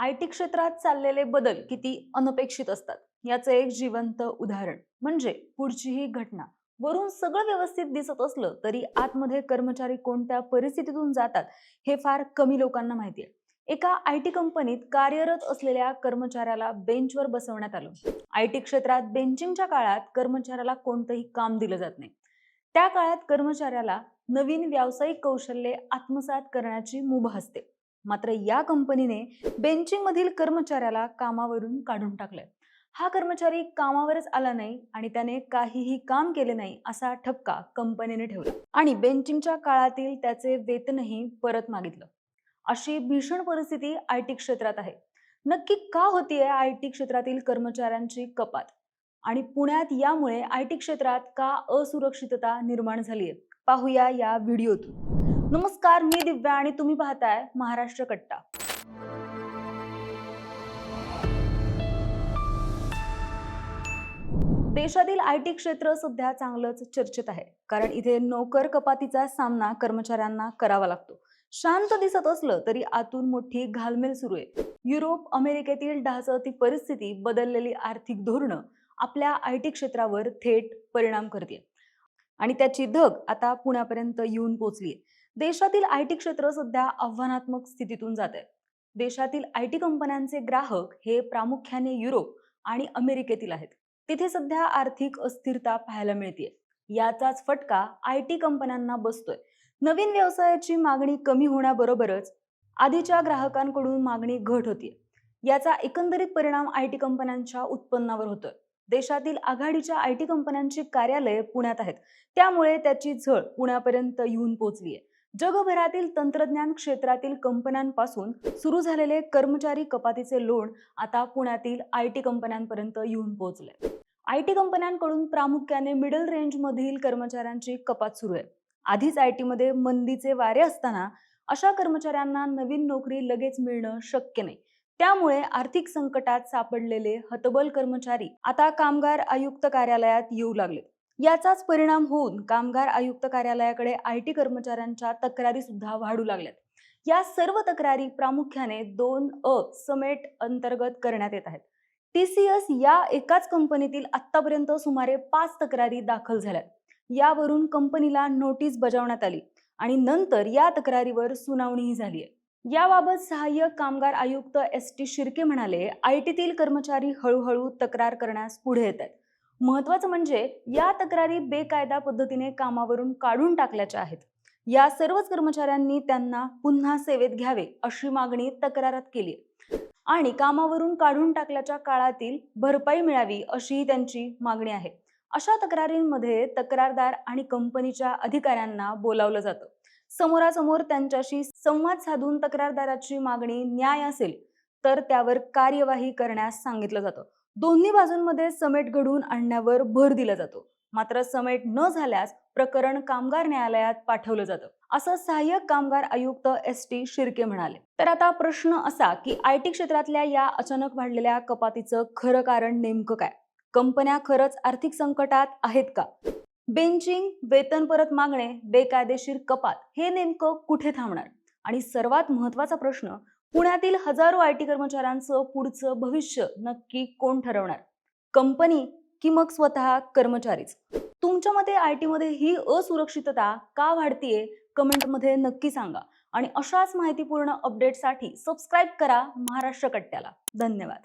I T क्षेत्रात चाललेले बदल किती अनपेक्षित असतात? याचं एक जिवंत उदाहरण म्हणजे पुढचीही घटना. वरून सगळं व्यवस्थित दिसत असलं तरी आतमध्ये कर्मचारी कोणत्या परिस्थितीतून जातात हे फार कमी लोकांना माहिती आहे. एका आय टी कंपनीत कार्यरत असलेल्या कर्मचाऱ्याला बेंचवर बसवण्यात आलं. आय टी क्षेत्रात बेंचिंगच्या काळात कर्मचाऱ्याला कोणतंही काम दिलं जात नाही. त्या काळात कर्मचाऱ्याला नवीन व्यावसायिक कौशल्ये आत्मसात करण्याची मुभ असते. मात्र या कंपनीने बेंचिंगमधील कर्मचाऱ्याला कामावरून काढून टाकलंय. हा कर्मचारी कामावरच आला नाही आणि त्याने काहीही काम केले नाही असा ठपका कंपनीने ठेवला आणि बेंचिंगच्या काळातील त्याचे वेतनही परत मागितलं. अशी भीषण परिस्थिती आय टी क्षेत्रात आहे. नक्की का होतीये आय टी क्षेत्रातील कर्मचाऱ्यांची कपात? आणि पुण्यात यामुळे आय टी क्षेत्रात का असुरक्षितता निर्माण झालीय? पाहूया या व्हिडिओतून. नमस्कार मी दिव्या आणि तुम्ही पाहताय महाराष्ट्र कट्टा. देशातील आय टी क्षेत्र सध्या चांगलंच चर्चेत आहे. कारण इथे नोकर कपातीचा सामना कर्मचाऱ्यांना करावा लागतो. शांत दिसत असलं तरी आतून मोठी घालमेल सुरू आहे. युरोप अमेरिकेतील ढासळती परिस्थिती बदललेली आर्थिक धोरणं आपल्या आय टी क्षेत्रावर थेट परिणाम करते आणि त्याची धग आता पुण्यापर्यंत येऊन पोचली देशातील आय टी क्षेत्र सध्या आव्हानात्मक स्थितीतून जात आहे देशातील आय टी कंपन्यांचे ग्राहक हे प्रामुख्याने युरोप आणि अमेरिकेतील आहेत. तिथे सध्या आर्थिक अस्थिरता पाहायला मिळते याचाच फटका आय टी कंपन्यांना बसतोय. नवीन व्यवसायाची मागणी कमी होण्याबरोबरच आधीच्या ग्राहकांकडून मागणी घट होती याचा एकंदरीत परिणाम आय टी कंपन्यांच्या उत्पन्नावर होतोय. देशातील आघाडीच्या आय टी कंपन्यांची कार्यालये पुण्यात आहेत. त्यामुळे त्याची झळ पुण्यापर्यंत येऊन पोहोचली आहे जगभरातील तंत्रज्ञान क्षेत्रातील कंपन्यांपासून सुरू झालेले कर्मचारी कपातीचे लोण आता पुण्यातील आय टी कंपन्यांपर्यंत येऊन पोहोचले. आय टी कंपन्यांकडून प्रामुख्याने मिडल रेंज मधील कर्मचाऱ्यांची कपात सुरू आहे. आधीच आय टीमध्ये मंदीचे वारे असताना अशा कर्मचाऱ्यांना नवीन नोकरी लगेच मिळणं शक्य नाही. त्यामुळे आर्थिक संकटात सापडलेले हतबल कर्मचारी आता कामगार आयुक्त कार्यालयात येऊ लागले. याचाच परिणाम होऊन कामगार आयुक्त कार्यालयाकडे आय टी कर्मचाऱ्यांच्या तक्रारी सुद्धा वाढू लागल्यात. या सर्व तक्रारी प्रामुख्याने दोन अ समेट अंतर्गत करण्यात येत आहेत. टी सी एस या एकाच कंपनीतील आतापर्यंत सुमारे पाच तक्रारी दाखल झाल्यात. यावरून कंपनीला नोटीस बजावण्यात आली आणि नंतर या तक्रारीवर सुनावणीही झाली आहे. याबाबत सहाय्यक कामगार आयुक्त एस टी शिर्के म्हणाले आय टीतील कर्मचारी हळूहळू तक्रार करण्यास पुढे येत आहेत. महत्वाचं म्हणजे या तक्रारी बेकायदा पद्धतीने कामावरून काढून टाकल्याच्या आहेत. या सर्वच कर्मचाऱ्यांनी त्यांना पुन्हा सेवेत घ्यावे अशी मागणी तक्रारात केली आणि कामावरून काढून टाकल्याच्या काळातील भरपाई मिळावी अशीही त्यांची मागणी आहे. अशा तक्रारींमध्ये तक्रारदार आणि कंपनीच्या अधिकाऱ्यांना बोलावलं जातं. समोरासमोर त्यांच्याशी संवाद साधून तक्रारदाराची मागणी न्याय असेल तर त्यावर कार्यवाही करण्यास सांगितलं जातं. दोन्ही बाजूंमध्ये समेट घडवून आणण्यावर भर दिला जातो. मात्र समेट न झाल्यास प्रकरण कामगार न्यायालयात पाठवलं जातं. असं सहाय्यक कामगार आयुक्त एस टी शिर्के म्हणाले. तर आता प्रश्न असा की आय टी क्षेत्रातल्या या अचानक वाढलेल्या कपातीचं खरं कारण नेमकं काय? कंपन्या खरंच आर्थिक संकटात आहेत का? बेंचिंग वेतन परत मागणे बेकायदेशीर कपात हे नेमकं कुठे थांबणार? आणि सर्वात महत्त्वाचा प्रश्न पुण्यातील हजारो आय टी कर्मचाऱ्यांचं पुढचं भविष्य नक्की कोण ठरवणार? कंपनी की मग स्वतः कर्मचारीच? तुमच्या मते आय टी मध्ये ही असुरक्षितता का वाढतीये? कमेंटमध्ये नक्की सांगा. आणि अशाच माहितीपूर्ण अपडेटसाठी सबस्क्राईब करा महाराष्ट्र कट्ट्याला. धन्यवाद.